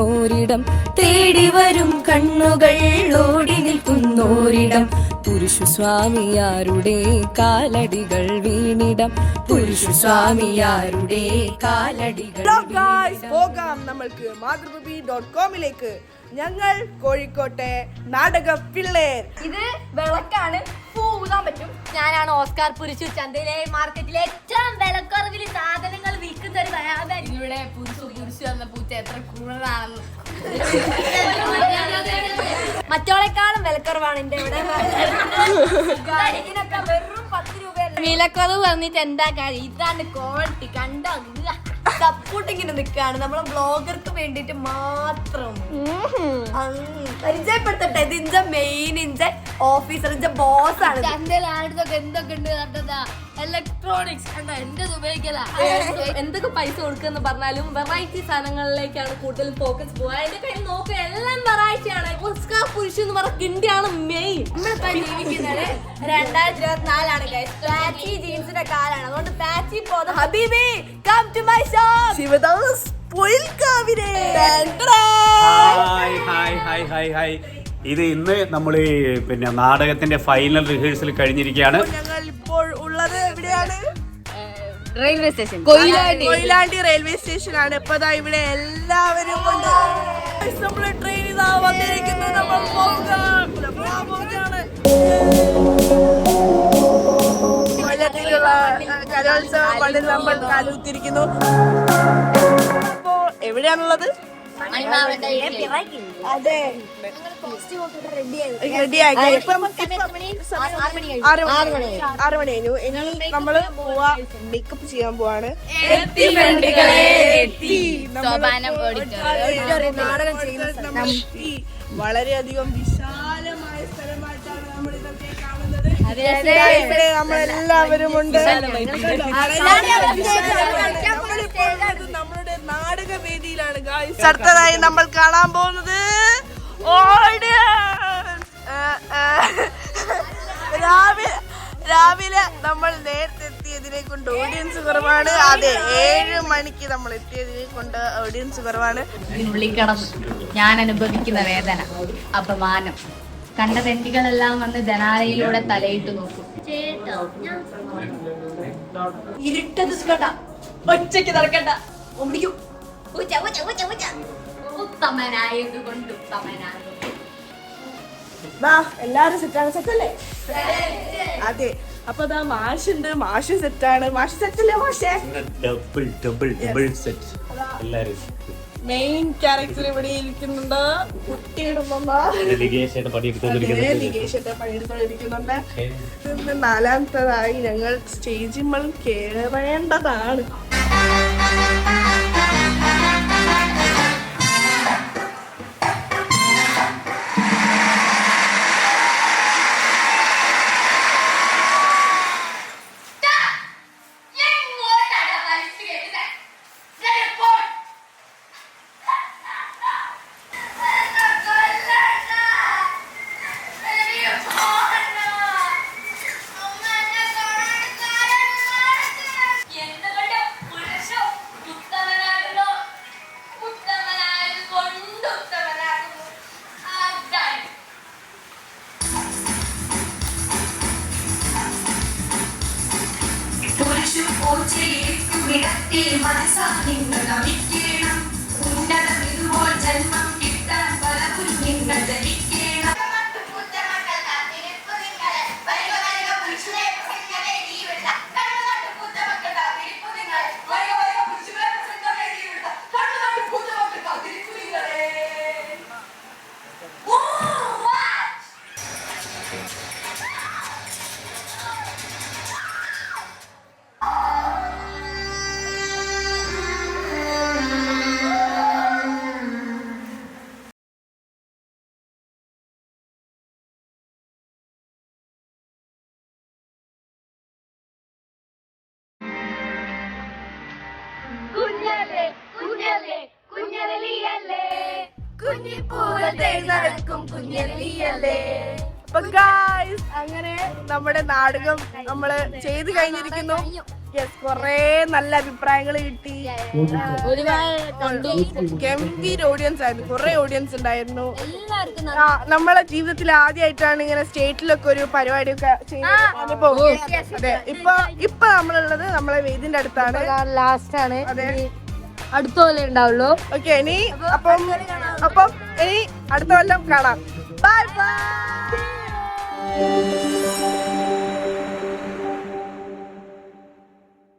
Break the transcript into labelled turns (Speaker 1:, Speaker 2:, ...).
Speaker 1: വീണിടം തേടി വരും കണ്ണുകൾ ഓടി നിൽക്കുന്നോരിടം പുരുഷസ്വാമിയാരുടെ കാലടികൾ വീണിടം. പുരുഷസ്വാമിയാരുടെ കാലടികൾ
Speaker 2: പോകാം നമ്മൾക്ക് മാതൃഭൂമി ഡോട്ട് കോമിലേക്ക് ഞങ്ങൾ കോഴിക്കോട്ടെ നാടക പിള്ളേർ
Speaker 3: ഇത് വിളക്കാണ്. പറ്റും. ഞാനാണ് ഓസ്കാർ പുരുഷു. ചന്തയിലെ മാർക്കറ്റിലെ ഏറ്റവും വിലക്കുറവിൽ സാധനങ്ങൾ വിൽക്കുന്ന ഒരു വ്യാപാരി ഇവിടെ പുരുഷു പുരുഷു വന്ന പൂച്ച എത്ര ക്രൂരനാണെന്ന്. മറ്റോളെക്കാളും വിലക്കുറവാണ് എന്റെ ഇവിടെ. വെറും പത്ത് രൂപ വിലക്കുറവ് പറഞ്ഞിട്ട് എന്താ കാര്യം? ഇതാണ് ക്വാളിറ്റി കണ്ടോ? സപ്പോർട്ട് ഇങ്ങനെ നിൽക്കാണ് നമ്മളെ ബ്ലോഗർക്ക് വേണ്ടിയിട്ട് മാത്രം. പരിചയപ്പെടുത്തട്ടെ. ഇത് ഇഞ്ച മെയിൻ ഇഞ്ച ഓഫീസർ ഇഞ്ച ബോസ് ആണ്
Speaker 4: ആരുടെ എന്തൊക്കെ ഉണ്ട് കണ്ടതാ ഇലക്ട്രോണിക്സ് കണ്ടോ? എന്റെ ഉപയോഗിക്കല?
Speaker 3: എന്തൊക്കെ പൈസ കൊടുക്കുന്ന പറഞ്ഞാലും വെറൈറ്റി സാധനങ്ങളിലേക്കാണ് കൂടുതൽ ഫോക്കസ് പോകുക എന്റെ കയ്യിൽ നോക്കുക എല്ലാം വെറൈറ്റി ആണ്. ഓസ്കാർ പുരുഷ എന്ന് പറഞ്ഞ കിണ്ടിയാണ് മെയിൻ നമ്മളിപ്പോ ജീവിക്കുന്നത് രണ്ടായിരത്തി ഇരുപത്തിനാലാണ് പാച്ചി ജീൻസിന്റെ കാലാണ്. അതുകൊണ്ട് പാച്ചി പോകുന്ന ഹബീബി come to my shop
Speaker 2: Shivadas പൊയിൽക്കാവിനെ
Speaker 5: hi hi hi hi hi ഇത് ഇന്ന് നമ്മൾ പിന്നെ നാടകത്തിന്റെ ഫൈനൽ റിഹേഴ്സൽ കഴിഞ്ഞിരിക്കുകയാണ്.
Speaker 2: ഞങ്ങൾ ഇപ്പോൾ ഉള്ളത് എവിടെയാണ്?
Speaker 4: Railway station
Speaker 2: Koyilandy. റെയിൽവേ സ്റ്റേഷനാണ് ഇപ്പൊ ദാ ഇവിടെ എല്ലാവരും കൊണ്ട് നമ്മൾ ട്രെയിൻ ഇതാ വന്നിരിക്കുന്നു നമ്മൾ പോകാം. കലോത്സവം നമ്മൾ കാലുത്തിരിക്കുന്നു അപ്പോ എവിടെയാണുള്ളത്? അതെ. റെഡിയാക്കി ഇപ്പം ആറ് മണി കഴിഞ്ഞു. ഇനി നമ്മൾ പോവാ മേക്കപ്പ് ചെയ്യാൻ പോവാണ്. വളരെയധികം വിശാലമായ ഇവിടെ നമ്മളെല്ലാവരും ഉണ്ട്. നമ്മളുടെ നാടക വേദിയിലാണ് അടുത്തതായി നമ്മൾ കാണാൻ പോകുന്നത് രാവിലെ രാവിലെ നമ്മൾ നേരത്തെ എത്തിയതിനെ കൊണ്ട് ഓഡിയൻസ് കുറവാണ്. അതെ ഏഴ് മണിക്ക് നമ്മൾ എത്തിയതിനെ കൊണ്ട് ഓഡിയൻസ് കുറവാണ്.
Speaker 4: ഞാൻ അനുഭവിക്കുന്ന വേദന അപമാനം. കണ്ട തെണ്ടികളെല്ലാം വന്ന് ജനാലയിലൂടെ തലയിട്ട് നോക്കും.
Speaker 3: ഇരുട്ടത് ഒറ്റയ്ക്ക് നടക്കണ്ട. ഓടിക്കും. ചവ ചവ ചവ ഊച്ച.
Speaker 4: ഉത്തമനായതുകൊണ്ട്
Speaker 2: എല്ലാരും സെറ്റാണ് സെറ്റല്ലേ? അതെ. അപ്പൊ അതാ മാഷുണ്ട് മാഷ് സെറ്റാണ്. മാഷ് സെറ്റല്ലേ മാഷേ?
Speaker 5: ഡബിൾ ഡബിൾ ഡബിൾ സെറ്റ് എല്ലാരും
Speaker 2: മെയിൻ ക്യാരക്ടർ ഇവിടെ ഇരിക്കുന്നുണ്ട്? കുട്ടിയുടെ പണിയെടുത്തോണ്ടിരിക്കുന്നുണ്ട് നാലാമത്തതായി ഞങ്ങൾ സ്റ്റേജിൽ കേറേണ്ടതാണ്.
Speaker 6: മനസ്സാ നിങ്ങൾ നമിക്കണം ഉന്നതം ഇതുപോൽ ജന്മം
Speaker 2: അപ്പൊ ഗായ്സ് അങ്ങനെ നമ്മുടെ നാടകം നമ്മൾ ചെയ്ത് കഴിഞ്ഞിരിക്കുന്നു. യെസ് കൊറേ നല്ല അഭിപ്രായങ്ങൾ കിട്ടി. ഗംഭീര ഓഡിയൻസ് ആയിരുന്നു. കുറെ ഓഡിയൻസ് ഉണ്ടായിരുന്നു. ആ, നമ്മളെ ജീവിതത്തിൽ ആദ്യമായിട്ടാണ് ഇങ്ങനെ സ്റ്റേറ്റിലൊക്കെ ഒരു പരിപാടി ഒക്കെ ചെയ്യുന്നത് ഇപ്പൊ ഇപ്പൊ നമ്മളുള്ളത് നമ്മളെ വേദിന്റെ അടുത്താണ്.
Speaker 3: ലാസ്റ്റ് ആണ്.
Speaker 2: അതെ.
Speaker 3: അടുത്ത പോലെ ഉണ്ടാവുള്ളൂ.
Speaker 2: ഓക്കെ ഇനി അപ്പം അപ്പം ഇനി അടുത്ത കൊല്ലം കാണാം. Bye bye